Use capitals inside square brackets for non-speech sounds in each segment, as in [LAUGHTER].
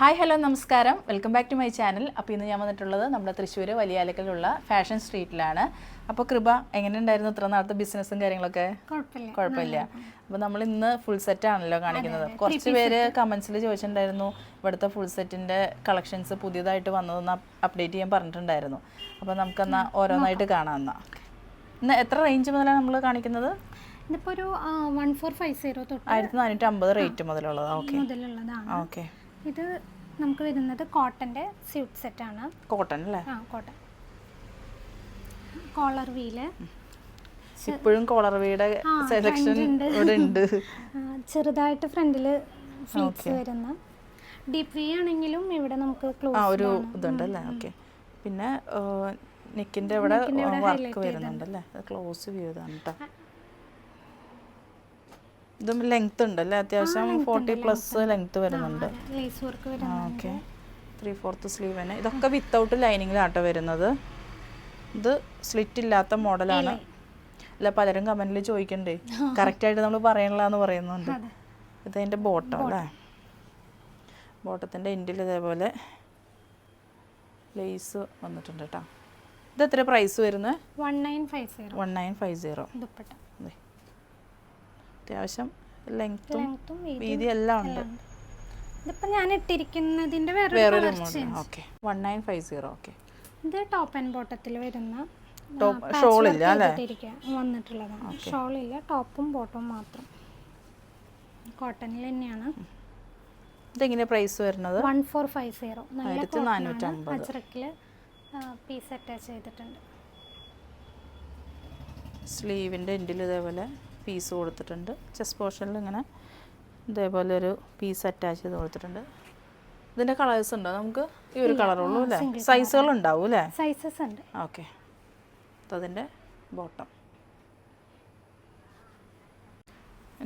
Hi hello നമസ്കാരം. Welcome back to my channel. അപ്പോൾ ഇന്ന് ഞാൻ വന്നിട്ടുള്ളത് നമ്മുടെ തൃശ്ശൂർ വലിയാലക്കലുള്ള ഫാഷൻ സ്ട്രീറ്റിലാണ്. അപ്പോൾ കൃപ എങ്ങനെയുണ്ടായിരുന്നു ഇത്ര നാളത്തെ ബിസിനസ്സും കാര്യങ്ങളൊക്കെ? കുഴപ്പമില്ല. കുഴപ്പമില്ല. അപ്പോൾ നമ്മൾ ഇന്ന് ഫുൾ സെറ്റ് ആണല്ലോ കാണിക്കുന്നത്. കുറച്ച് പേര് കമൻസിൽ ചോദിച്ചിട്ടുണ്ടായിരുന്നു ഇവിടുത്തെ ഫുൾ സെറ്റിന്റെ കളക്ഷൻസ് പുതിയതായിട്ട് വന്നതെന്ന് അപ്ഡേറ്റ് ചെയ്യാൻ പറഞ്ഞിട്ടുണ്ടായിരുന്നു. അപ്പോൾ നമുക്കെന്നാൽ ഓരോന്നായിട്ട് കാണാം എന്നാൽ ഇന്ന് എത്ര റേഞ്ച് മുതലാണ് നമ്മൾ കാണിക്കുന്നത്? ഇതിപ്പോ ഒരു വൺ ഫോർ ഫൈവ് സീറോ തൊട്ട് ആയിരത്തി നാനൂറ്റി അമ്പത് റേറ്റ് മുതലുള്ളതാണ്. ഓക്കെ ഓക്കെ ഇത് നമുക്ക് വരുന്നത് കോട്ടന്റെ സ്യൂട്ട് സെറ്റ് ആണ് കോട്ടൺ അല്ലേ? ആ കോട്ടൺ. Colour wheel. ഇപ്പോഴും കോളർ വീടെ സെലക്ഷൻ. ഇവിടെ ഉണ്ട്. ചെറുതായിട്ട് ഫ്രണ്ടിൽ ഫ്ലീറ്റ്സ് വരുന്ന. ഡീപ് വി ആണെങ്കിലും ഇവിടെ നമുക്ക് ക്ലോസ് ആ ഒരു ഇതുണ്ട് അല്ലേ ഓക്കേ. പിന്നെ നെക്കിന്റെ ഇവിടെ വർക്ക് വരുന്നുണ്ട് അല്ലേ ക്ലോസ് വ്യൂ ഇതാണ് കേട്ടോ ഇതും ലെങ്ത് ഉണ്ട് അല്ലേ അത്യാവശ്യം ഫോർട്ടി പ്ലസ് ലെങ്ത് വരുന്നുണ്ട്. ഓക്കെ ത്രീ ഫോർത്ത് സ്ലീവിന് ഇതൊക്കെ വിത്തൗട്ട് ലൈനിങ്ങിലാട്ടോ വരുന്നത്. ഇത് സ്ലിറ്റ് ഇല്ലാത്ത മോഡലാണ് അല്ല പലരും കമന്റിൽ ചോദിക്കണ്ടേ? കറക്റ്റ് ആയിട്ട് നമ്മൾ പറയണില്ലാന്ന് പറയുന്നുണ്ട്. ഇത് അതിന്റെ ബോട്ടം അല്ലേ? ബോട്ടത്തിന്റെ എൻഡിൽ ഇതേപോലെ ലേസ് വന്നിട്ടുണ്ട് കേട്ടോ ഇത് എത്ര പ്രൈസ് വരുന്നത്? One nine five zero one nine five zero dupatta. അത്യാവശ്യം ലെങ്ത്തും വീതി എല്ലാം ഉണ്ട്. ഇതിപ്പോ ഞാൻ ഇട്ടിരിക്കുന്നതിന്റെ വേറൊരു okay one nine five zero okay ഇത് ടോപ്പ് ആൻഡ് ബോട്ടത്തിൽ വരുന്ന ടോപ്പ് ഷോൾ ഇല്ല അല്ലേ? വന്നിട്ടുള്ളതാണ്. ഷോൾ ഇല്ല ടോപ്പും ബോട്ടവും മാത്രം. കോട്ടണിൽ തന്നെയാണ്. ഇതെങ്ങനെ പ്രൈസ് വരുന്നത്? വൺ ഫോർ ഫൈവ് സീറോ ആയിരത്തി നാനൂറ്റമ്പത്. പീസ് അറ്റാച്ച് ചെയ്തിട്ടുണ്ട്. സ്ലീവിന്റെ എൻഡിൽ ഇതേപോലെ പീസ് കൊടുത്തിട്ടുണ്ട്. ചെസ്റ്റ് പോർഷനിൽ ഇങ്ങനെ ഇതേപോലെ ഒരു പീസ് അറ്റാച്ച് ചെയ്ത് കൊടുത്തിട്ടുണ്ട്. ഇതിന്റെ കളേഴ്സ് ഉണ്ടോ? നമുക്ക് ഈ ഒരു കളറുള്ളൂ അല്ലേ? സൈസുകൾ ഉണ്ടാവും അല്ലേ? സൈസസ് ഉണ്ട്. ഓക്കെ അതിന്റെ ബോട്ടം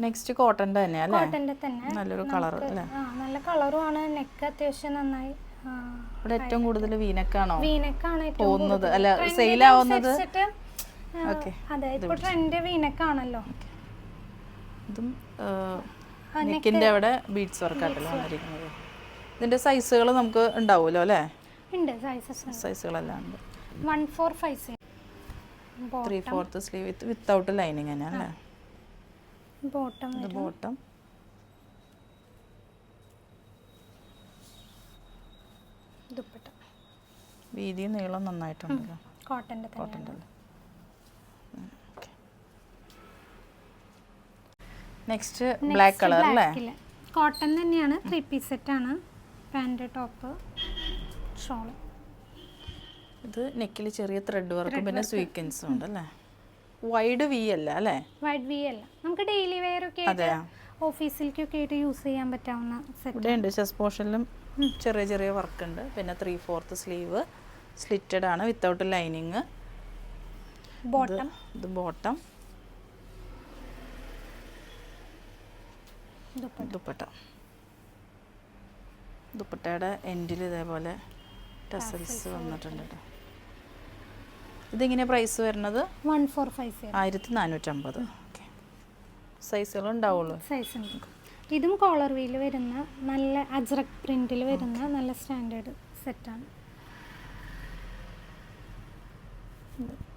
നെക്സ്റ്റ് കോട്ടന്റെ തന്നെ അല്ലേ? കോട്ടന്റെ തന്നെ നല്ലൊരു കളർ അല്ലേ? ആ നല്ല കളറും ആണ്. നെക്ക് അത്യാവശ്യം നന്നായി ഇവിടെ ഏറ്റവും കൂടുതൽ വീനക്കാണോ വീനക്കാണ് പോകുന്നത്? അല്ല സെയിൽ ആവുന്നത്. അതെ ഇപ്പൊ ട്രെൻഡ് വീനക്കാണല്ലോ ഇതും നെക്കിന്റെ അവിടെ ബീഡ്സ് വർക്കായിട്ടല്ലേ വന്നിരിക്കുന്നത്. ഇതിന്റെ സൈസുകൾ നമുക്ക് ഉണ്ടാവുമല്ലോ അല്ലേ? ഉണ്ട് സൈസസ് സൈസുകളെല്ലാം ഉണ്ട്. One four five zero three fourth sleeve with without lining തന്നെ അല്ലേ? ബോട്ടം ഇത് ബോട്ടം ദുപ്പട്ട. വീതി നീളം നന്നായിട്ടുണ്ടല്ലോ. കോട്ടന്റെ കോട്ടന്റെ നെക്സ്റ്റ് ബ്ലാക്ക് കളർ അല്ലേ? കോട്ടൺ തന്നെയാണ്. ത്രീ പീസ് സെറ്റ് ആണ്. പാന്റ് ടോപ്പ് ഷോൾ ഇത് നെക്കിൽ ചെറിയ ത്രെഡ് വർക്കും പിന്നെ സ്വീക്കൻസും ഉണ്ട് അല്ലേ വൈഡ് വി അല്ല അല്ലേ? വൈഡ് വി അല്ല. നമുക്ക് ഡെയിലി വെയർ ഒക്കെ ആയിട്ട് ഓഫീസിലേക്കൊക്കെ ആയിട്ട് യൂസ് ചെയ്യാൻ പറ്റാവുന്ന സെറ്റ് ഇവിടെ ഉണ്ട് ചെസ്റ്റ് പോർഷനിലും ചെറിയ ചെറിയ വർക്ക് ഉണ്ട്. പിന്നെ ത്രീ ഫോർത്ത് സ്ലീവ് സ്ലിറ്റഡ് ആണ് വിത്തൗട്ട് ലൈനിങ് ബോട്ടം ഇത് ബോട്ടം ദുപ്പട്ട ദുപ്പട്ട ദുപ്പട്ടയുടെ എൻഡിൽ ഇതേപോലെ ടസൽസ് വന്നിട്ടുണ്ട് കേട്ടോ ഇതിങ്ങനെ പ്രൈസ് വരുന്നത് വൺ ഫോർ ഫൈവ് ആയിരത്തി നാനൂറ്റമ്പത് ഓക്കെ സൈസുകൾ ഉണ്ടാവുള്ളൂ. സൈസ് ഇതും കോളർ വീൽ വരുന്ന നല്ല അജ്രക് പ്രിന്റിൽ വരുന്ന നല്ല സ്റ്റാൻഡേർഡ് സെറ്റാണ്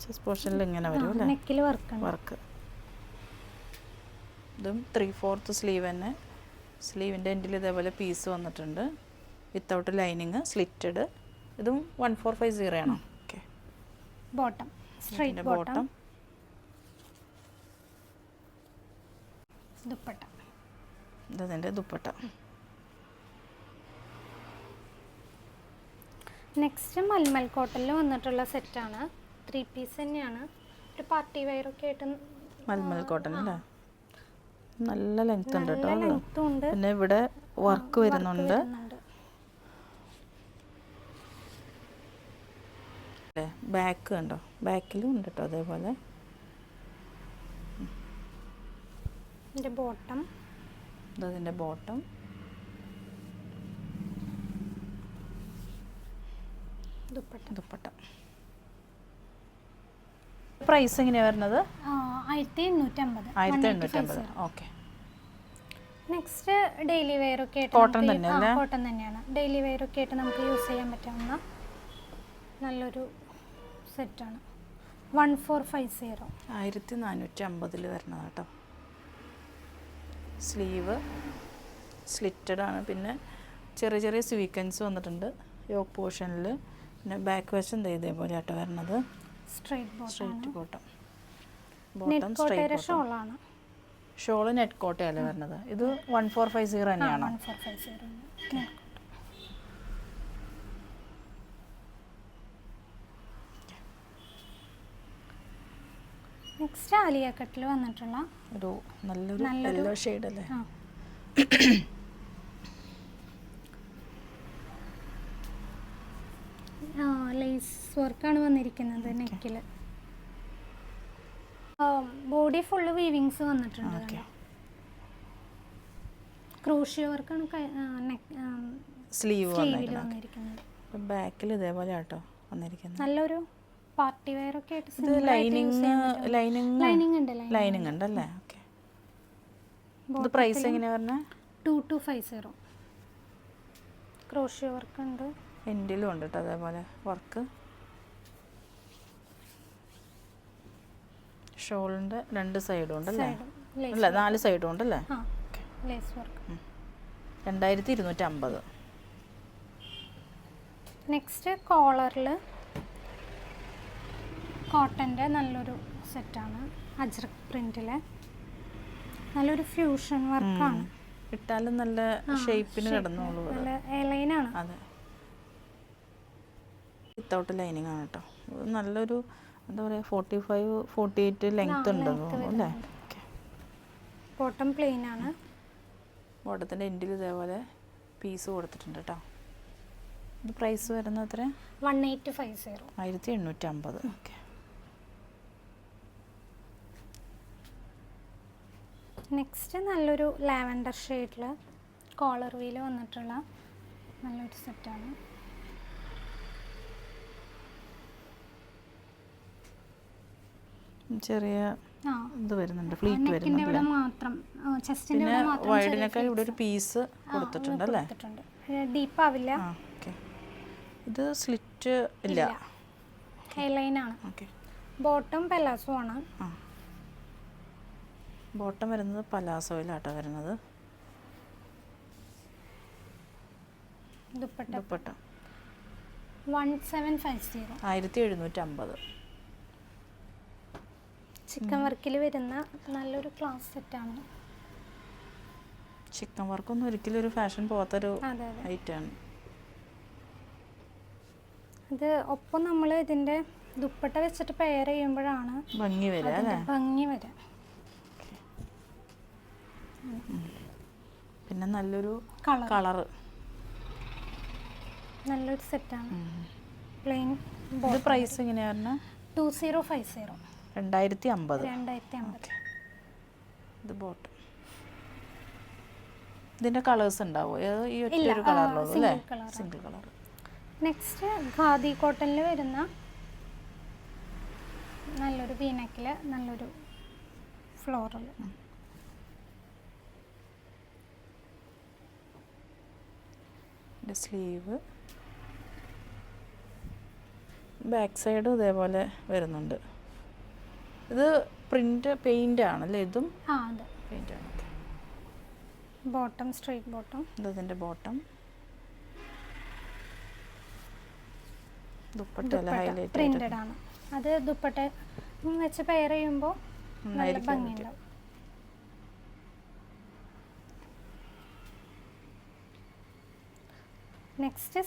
ചെസ്റ്റ് പോർഷനിൽ ഇങ്ങനെ വരും അല്ലേ? നെക്കിൽ വർക്ക് വർക്ക് ഇതും ത്രീ ഫോർത്ത് സ്ലീവ് തന്നെ സ്ലീവിന്റെ എൻഡിൽ ഇതേപോലെ പീസ് വന്നിട്ടുണ്ട്. വിത്തൗട്ട് ലൈനിങ് സ്ലിറ്റഡ് ഇതും വൺ ഫോർ ഫൈവ് സീറോ ആണോ okay bottom straight bottom dupatta. ഇതതിന്റെ dupatta. Next mulmul കോട്ടണിൽ വന്നിട്ടുള്ള സെറ്റാണ് ത്രീ പീസ് തന്നെയാണ്. ഒരു പാർട്ടി വെയറൊക്കെ ആയിട്ട് മൽമൽ കോട്ടൺ അല്ലേ? നല്ല ലെങ്ത് ഉണ്ട് കേട്ടോ പിന്നെ ഇവിടെ വർക്ക് വരുന്നുണ്ട്. ബാക്ക് ഉണ്ടോ ബാക്കിലും ഉണ്ട് കേട്ടോ അതേപോലെ. ഇതിന്റെ ബോട്ടം ഇതതിന്റെ ബോട്ടം ദുപ്പട്ട. ദുപ്പട്ട. പ്രൈസ് എങ്ങനെയാ വരുന്നത്? ആയിരത്തി എണ്ണൂറ്റമ്പത് ആയിരത്തി എണ്ണൂറ്റമ്പത് ഓക്കെ നെക്സ്റ്റ് ഡെയിലി വെയർ ഒക്കെ ആയിട്ട് Cotton നമുക്ക് തന്നെ ആ, തന്നെയാണ്. ഡെയിലി വെയർ ഒക്കെ ആയിട്ട് നമുക്ക് യൂസ് ചെയ്യാൻ പറ്റാവുന്ന നല്ലൊരു സെറ്റാണ് വൺ ഫോർ ഫൈവ് സീറോ ആയിരത്തി നാനൂറ്റി അമ്പതിൽ വരുന്നത് കേട്ടോ. സ്ലീവ് സ്ലിറ്റഡ് ആണ്. പിന്നെ ചെറിയ ചെറിയ സ്വീക്കൻസ് വന്നിട്ടുണ്ട്. യോക്ക് പോർഷനിൽ പിന്നെ ബാക്ക് വശം ഇതേപോലെ ആട്ടോ വരുന്നത് സ്ട്രൈറ്റ് ബോട്ടം ഷോളാണ്. ഷോൾ നെറ്റ് കോട്ടയല്ലേ വരുന്നത്? ഇത് വൺ ഫോർ ഫൈവ് സീറോ തന്നെയാണോ? നെക്സ്റ്റ് ആലിയ കട്ടിൽ വന്നിട്ടുള്ള ഒരു നല്ലൊരു നല്ലൊരു- യെല്ലോ ഷെയ്ഡ് അല്ലേ [COUGHS] ആ ആ ലേസ് വർക്കാണ് വന്നിരിക്കുന്നത് നെക്കിൽ ബോഡി ഫുള്ള് വീവിങ്സ് വന്നിട്ടുണ്ട് ക്രൂഷ്യ വർക്കാണ് സ്ലീവ് വന്നിരിക്കുന്നത്. ബാക്കിൽ ഇതേപോലെ ആട്ടോ വന്നിരിക്കുന്നത്. നല്ലൊരു പാർട്ടി വെയർ ഒക്കെ ആയിട്ട് ലൈനിങ് ലൈനിങ് ലൈനിങ് ഉണ്ട് ലൈനിങ് ഉണ്ട്. അല്ലേ ഓക്കെ ഇത് പ്രൈസ് എങ്ങനെയാ പറഞ്ഞേ two two five zero crochet work ഉണ്ട്. എൻഡിലും ഉണ്ട് കേട്ടോ അതേപോലെ വർക്ക് ഷോളിന്റെ രണ്ട് സൈഡും. ഉണ്ടല്ലേ അല്ലേ അല്ല നാല് സൈഡും ഉണ്ടല്ലേ ലേസ് വർക്ക്. രണ്ടായിരത്തി ഇരുന്നൂറ്റി അമ്പത് നെക്സ്റ്റ് കോളറിൽ കോട്ടന്റെ നല്ലൊരു സെറ്റാണ് അജ്രക് പ്രിന്റിലെ. നല്ലൊരു ഫ്യൂഷൻ വർക്കാണ്. ഇട്ടാലും നല്ല ഷേപ്പിന് കിടന്നോളൂ. നല്ല എലൈനാണ് അതെ. വിത്തൗട്ട് ലൈനിങ് ആണ് കേട്ടോ നല്ലൊരു എന്താ പറയുക forty five forty eight length ഉണ്ടെന്ന് തോന്നുന്നു അല്ലേ? ഓക്കെ ബോട്ടം പ്ലെയിൻ ആണ്. ബോട്ടത്തിന്റെ എൻഡിൽ ഇതേപോലെ പീസ് കൊടുത്തിട്ടുണ്ട് കേട്ടോ ഇത് പ്രൈസ് വരുന്നത് എത്ര? വൺ എയ്റ്റ് ഫൈവ് സീറോ ആയിരത്തി എണ്ണൂറ്റി അമ്പത് ഓക്കെ നെക്സ്റ്റ് നല്ലൊരു ലാവൻഡർ ഷെയ്ഡിൽ കോളർ വീൽ വന്നിട്ടുള്ള നല്ലൊരു സെറ്റാണ് ചെറിയ ഇത് വരുന്നുണ്ട് ഫ്ലീറ്റ് വരുന്നുണ്ട് ഇവിടെ മാത്രം ചെസ്റ്റിന്റെ പിന്നെ ഇവിടെ ഒരു പീസ് കൊടുത്തിട്ടുണ്ട് അല്ലേ? ഡീപ്പ് ആവില്ല ഓക്കെ. ഇത് സ്ലിറ്റ് ഇല്ല. ഹൈലൈൻ ആണ് ഓക്കെ. ബോട്ടം പലാസോ ആണ്. ബോട്ടം വരുന്നത് പലാസോയിലാട്ടോ വരുന്നത്. Dupatta. Dupatta. One seven five zero. ആയിരത്തി എഴുന്നൂറ്റി അമ്പത് ചിക്കൻ വർക്കിൽ വരുന്ന നല്ലൊരു ക്ലാസ് സെറ്റാണ് ചിക്കൻ വർക്കൊന്നും ഒരിക്കലും ഒരു ഫാഷൻ പോകാത്തൊരു ഐറ്റാണ് ഇത് ഒപ്പം നമ്മൾ ഇതിന്റെ ദുപ്പട്ട വെച്ചിട്ട് പെയർ ചെയ്യുമ്പോഴാണ് ഭംഗി വരാ ഭംഗി വരിക പിന്നെ നല്ലൊരു കളർ നല്ലൊരു സെറ്റാണ് പ്ലെയിൻ ഇത് പ്രൈസ് എങ്ങനെയാ പറഞ്ഞാൽ ടു സീറോ ഫൈവ് സീറോ രണ്ടായിരത്തി അമ്പത് രണ്ടായിരത്തി അമ്പത് ഇത് ബോട്ടം ഇതിന്റെ കളേഴ്സ് ഉണ്ടാവോ? ഈ ഒറ്റ കളറിലുള്ളൂ അല്ലേ. സിംഗിൾ കളർ നെക്സ്റ്റ് ഖാദി കോട്ടണിൽ വരുന്ന നല്ലൊരു വീനക്കിൽ നല്ലൊരു ഫ്ലോറൽ സ്ലീവ് ബാക്ക് സൈഡും ഇതേപോലെ വരുന്നുണ്ട്. ഇത് പ്രിന്റ് പെയിന്റ് ആണല്ലേ ഇതും? ആ അതെ. പെയിന്റ് ആണ്. ബോട്ടം സ്ട്രൈറ്റ് ബോട്ടം ഇതിന്റെ ബോട്ടം ദുപ്പട്ട ഹൈലൈറ്റ് പ്രിന്റഡ് ആണ്. അത് ദുപ്പട്ട വെച്ച് പെയർ ചെയ്യുമ്പോൾ നല്ല ഭംഗിയുണ്ട് ഭംഗിയുണ്ടാവും. നെക്സ്റ്റ്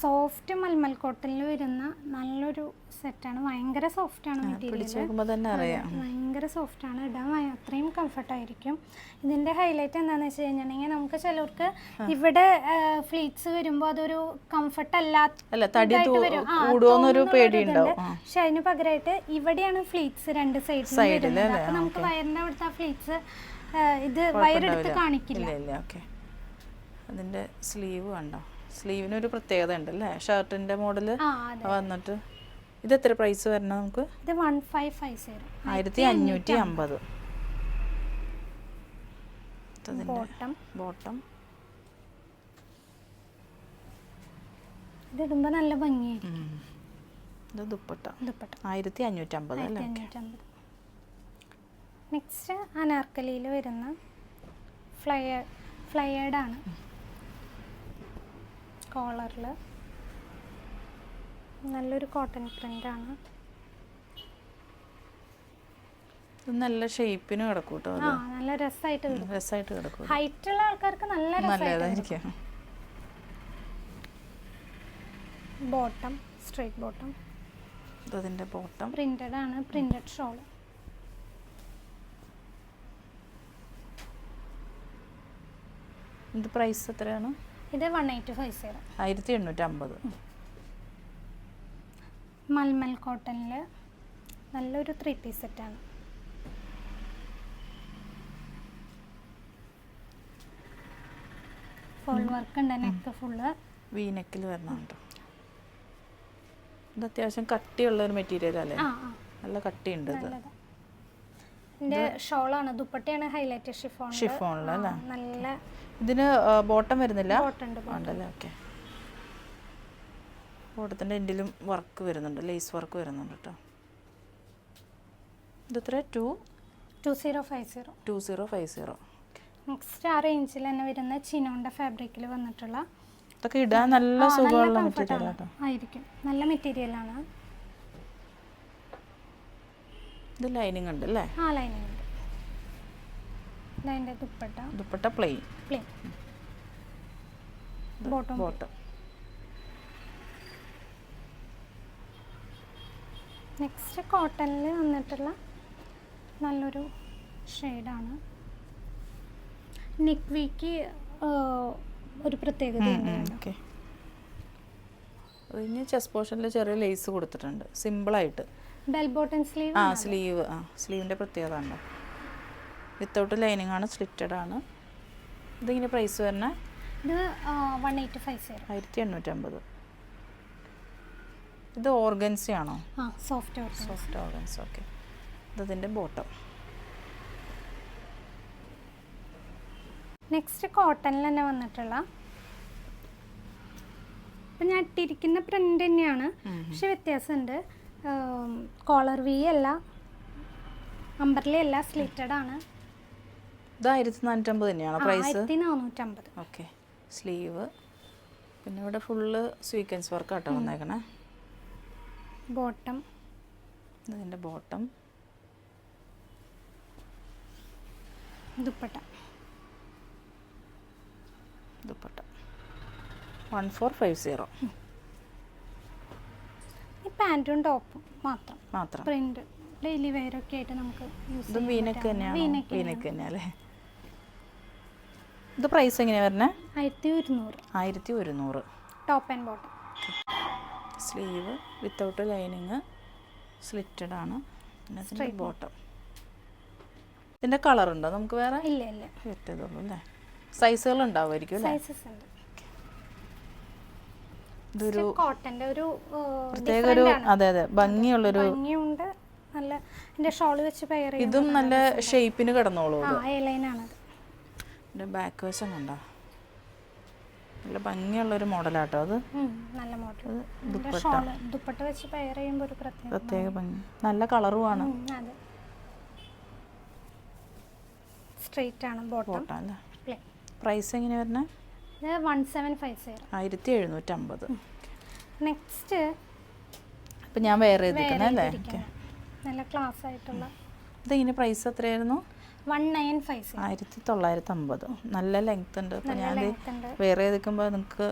സോഫ്റ്റ് മൽമൽ കോട്ടനിൽ വരുന്ന നല്ലൊരു സെറ്റാണ് ഭയങ്കര സോഫ്റ്റ് ആണ് പിടിച്ച് മെറ്റീരിയൽ ഭയങ്കര സോഫ്റ്റ് ആണ്. ഇടാൻ അത്രയും കംഫർട്ട് ആയിരിക്കും. ഇതിന്റെ ഹൈലൈറ്റ് എന്താണെന്ന് വെച്ച് കഴിഞ്ഞിട്ടുണ്ടെങ്കിൽ നമുക്ക് ചിലർക്ക് ഇവിടെ ഫ്ലീറ്റ്സ് വരുമ്പോൾ അതൊരു കംഫർട്ട് അല്ലാത്ത അല്ല തടി ഇതായിട്ട് തൂ- വരും. പക്ഷെ അതിന് പകരമായിട്ട് ഇവിടെയാണ് ഫ്ലീറ്റ്സ് രണ്ട് ൽ വരുന്നത്? അപ്പൊ നമുക്ക്. വയറിന്റെ അവിടുത്തെ ഫ്ലീറ്റ്സ് ഇത് വയറെടുത്ത് കാണിക്കില്ല. അതിന്റെ സ്ലീവ് കണ്ടോ? സ്ലീവിന് ഒരു പ്രത്യേകത ഉണ്ട് അല്ലേ ഷർട്ടിന്റെ മോഡൽ വന്നിട്ട്. ഇത് എത്ര പ്രൈസ് വരണം നമുക്ക്? ഇത് വൺ ഫൈവ് ഫൈവ് സീറോ ആയിരത്തി അഞ്ഞൂറ്റി അമ്പത് ബോട്ടം. ബോട്ടം. ഇതിടുമ്പോൾ നല്ല ഭംഗിയായിരിക്കും ഇത് ദുപ്പട്ട. ദുപ്പട്ട. ആയിരത്തി അഞ്ഞൂറ്റമ്പത് അല്ലേ നെക്സ്റ്റ് അനാർക്കലിയിൽ വരുന്ന ഫ്ലയർ ഫ്ലയേർഡാണ്. കോളറിൽ നല്ലൊരു കോട്ടൺ പ്രിന്റാണ് നല്ല ഷേപ്പിന് കിടക്കും കേട്ടോ ആ നല്ല രസമായിട്ട് രസമായിട്ട് കിടക്കും. ഹൈറ്റ് ഉള്ള ആൾക്കാർക്ക് നല്ല നല്ലതായിരിക്കും. Bottom straight bottom. അതിന്റെ ബോട്ടം. പ്രിന്റഡ് ആണ് പ്രിന്റഡ് ഷോൾ ഇത് പ്രൈസ് എത്രയാണ്? ഇത് വൺ എയ്റ്റി ഫൈവ് സീറോ ആയിരത്തി എണ്ണൂറ്റമ്പത് മൽമൽ കോട്ടണിൽ നല്ലൊരു ത്രീ പീസ് സെറ്റാണ് ഫുൾ വർക്ക് ഉണ്ട് നെക്ക് ഫുള്ള് വീനെക്കിൽ വരണുണ്ട്. ഇത് അത്യാവശ്യം കട്ടിയുള്ള ഒരു മെറ്റീരിയൽ അല്ലേ നല്ല കട്ടിയുണ്ട് ഇത്. ഇതിന്റെ ഷോളാണ് ദുപ്പട്ടയാണ് ഹൈലൈറ്റ് ഷിഫോൺ ഷിഫോണിൽ നല്ല ഇതിന് ബോട്ടം വരുന്നില്ല? ഉണ്ടല്ലേ? ഓക്കെ. ബോട്ടത്തിന്റെ എൻഡിലും വർക്ക് വരുന്നുണ്ട് ലേസ് വർക്ക് വരുന്നുണ്ട് കേട്ടോ ഇത് എത്ര two? Two zero five zero. Two zero five zero. Next ആ റേഞ്ചിൽ തന്നെ വരുന്ന ചിനോണ്ട ഫാബ്രിക്കിൽ വന്നിട്ടുള്ള ഇതൊക്കെ ഇടാൻ നല്ല സുഖമുള്ള മെറ്റീരിയൽ ആണ്. ആയിരിക്കും. നല്ല മെറ്റീരിയലാണ് ഇത് ലൈനിങ് ഉണ്ട് അല്ലേ? ആ ലൈനിങ് ഉണ്ട്. Dupatta. Dupatta plain. Plain bottom bottom next കോട്ടണിൽ വന്നിട്ടുള്ള നല്ലൊരു ഷെയ്ഡാണ് നെക്ക് വീക്ക് ഒരു പ്രത്യേകത ഇനി ചെസ് പോർഷനിൽ ചെറിയ ലേസ് കൊടുത്തിട്ടുണ്ട്. സിമ്പിൾ ആയിട്ട്. ബെൽ ബോട്ടൺ സ്ലീവ് ആ സ്ലീവ് ആ സ്ലീവിന്റെ പ്രത്യേകത ഉണ്ടോ വിത്തൗട്ട് ലൈനിങ് ആണ് സ്ലിറ്റഡ് ആണ്. ഇതിങ്ങനെ പ്രൈസ് വരണേ ഇത് വൺ എയ്റ്റി ഫൈവ് സീറോ ആയിരത്തി എണ്ണൂറ്റമ്പത് ഇത് ഓർഗൻസി ആണോ സോഫ്റ്റ് സോഫ്റ്റ് ഓർഗൻസ് ഓക്കെ ഇതിന്റെ ബോട്ടം നെക്സ്റ്റ് കോട്ടണിൽ തന്നെ വന്നിട്ടുള്ള. ഇപ്പം ഞാൻ ഇട്ടിരിക്കുന്ന പ്രിന്റ് തന്നെയാണ്. പക്ഷെ വ്യത്യാസമുണ്ട്. കോളർ വി അല്ല അമ്പർലി അല്ല സ്ലിറ്റഡ് ആണ്. ഇത് ആയിരത്തി നാനൂറ്റമ്പത് തന്നെയാണോ പ്രൈസ് നാനൂറ്റമ്പത്. ഓക്കെ സ്ലീവ് പിന്നെ ഇവിടെ ഫുള്ള് സ്വീക്വൻസ് വർക്ക് ആട്ടോ വന്നേക്കണേ. ബോട്ടം ഇതിന്റെ bottom dupatta. Dupatta. One four five zero പാന്റും ടോപ്പും മാത്രം. മാത്രം. പ്രിന്റ് ഡെയിലി വെയർ ഒക്കെ ആയിട്ട് നമുക്ക് വീനക്ക് തന്നെയാണ്? വീനക്ക് തന്നെയാണ്. തന്നെയല്ലേ ഇത് പ്രൈസ് എങ്ങനെയാണ് വരുന്നത് ആയിരത്തി ഒരുന്നൂറ് ആയിരത്തി ഒരുന്നൂറ് top and bottom sleeve without lining slitted ആണ് പിന്നെ സ്ട്രൈറ്റ് ബോട്ടം ഇതിന്റെ കളർ ഉണ്ടോ? നമുക്ക് വേറെ? ഇല്ല ഇല്ല. പറ്റതുള്ളൂ അല്ലേ? സൈസുകൾ ഉണ്ടാവുമായിരിക്കും സൈസസ് ഉണ്ട്. ഇതൊരു കോട്ടന്റെ ഒരു പ്രത്യേക ഒരു അതെ അതെ. ഭംഗിയുള്ളൊരു ഭംഗിയുണ്ട് നല്ല എന്റെ ഷോൾ വെച്ച് പെയർ ഇതും നല്ല ഷേപ്പിന് കിടന്നോളൂ ആ എ ലൈനാണത് ഇതിന്റെ ബാക്ക് വശം കണ്ടോ? നല്ല ഭംഗിയുള്ളൊരു മോഡലാട്ടോ അത്. നല്ല മോഡൽ. ദുപ്പട്ട. ദുപ്പട്ട വെച്ച് പെയർ ചെയ്യുമ്പോൾ ഒരു പ്രത്യേക പ്രത്യേക ഭംഗി. നല്ല കളറുമാണ് സ്ട്രെയിറ്റ് ആണ് ബോട്ടം പ്രൈസ് എങ്ങനെ വരുന്നത് വൺ സെവൻ ഫൈവ് സീറോ ആയിരത്തി എഴുന്നൂറ്റമ്പത് നെക്സ്റ്റ് അപ്പം ഞാൻ വേറെ ചെയ്തിരിക്കുന്നത് അല്ലേ? നല്ല ക്ലാസ് ആയിട്ടുള്ള ഇതിങ്ങനെ പ്രൈസ് എത്രയായിരുന്നു? ആയിരത്തി തൊള്ളായിരത്തി അമ്പത് നല്ല ലെങ്ത് ഉണ്ട്. അപ്പം ഞാൻ വേറെ ചെയ്തിരിക്കുമ്പോൾ നിങ്ങൾക്ക്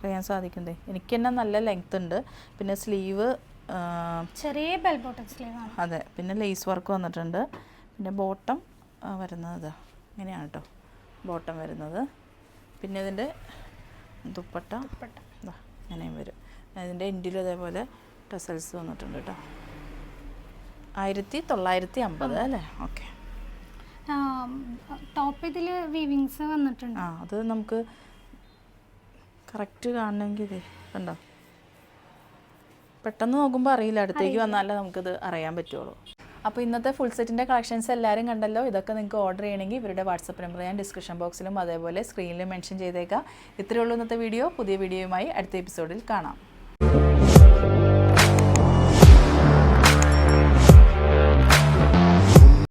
അറിയാൻ സാധിക്കുന്നേ എനിക്ക് തന്നെ നല്ല ലെങ്ത് ഉണ്ട്. പിന്നെ സ്ലീവ് ചെറിയ ബെൽ ബോട്ടം സ്ലീവ് ആണ്. അതെ. പിന്നെ ലേസ് വർക്ക് വന്നിട്ടുണ്ട്. പിന്നെ ബോട്ടം വരുന്നത് ഇങ്ങനെയാണ് കേട്ടോ ബോട്ടം വരുന്നത്. പിന്നെ ഇതിന്റെ ദുപ്പട്ട. അങ്ങനെയും വരും. അതിന്റെ എൻഡിലും അതേപോലെ ടസൽസ് വന്നിട്ടുണ്ട് കേട്ടോ ആയിരത്തി തൊള്ളായിരത്തി അമ്പത്. അല്ലേ? ഓക്കെ ടോപ്പ് ഇതിൽ വീവിങ്സ് വന്നിട്ടുണ്ട്. ആ അത് നമുക്ക് കറക്റ്റ് കാണണമെങ്കിൽ ഇതേ കണ്ടോ? പെട്ടെന്ന് നോക്കുമ്പോൾ അറിയില്ല. അടുത്തേക്ക് വന്നാലേ നമുക്കിത് അറിയാൻ പറ്റുള്ളൂ. അപ്പോൾ ഇന്നത്തെ ഫുൾ സെറ്റിന്റെ കളക്ഷൻസ് എല്ലാവരും കണ്ടല്ലോ? ഇതൊക്കെ നിങ്ങൾക്ക് ഓർഡർ ചെയ്യണമെങ്കിൽ ഇവരുടെ വാട്സപ്പ് നമ്പർ ഞാൻ ഡിസ്ക്രിപ്ഷൻ ബോക്സിലും അതേപോലെ സ്ക്രീനിലും മെൻഷൻ ചെയ്തേക്കാം. ഇത്രയേ ഉള്ളൂ ഇന്നത്തെ വീഡിയോ പുതിയ വീഡിയോയുമായി അടുത്ത എപ്പിസോഡിൽ കാണാം.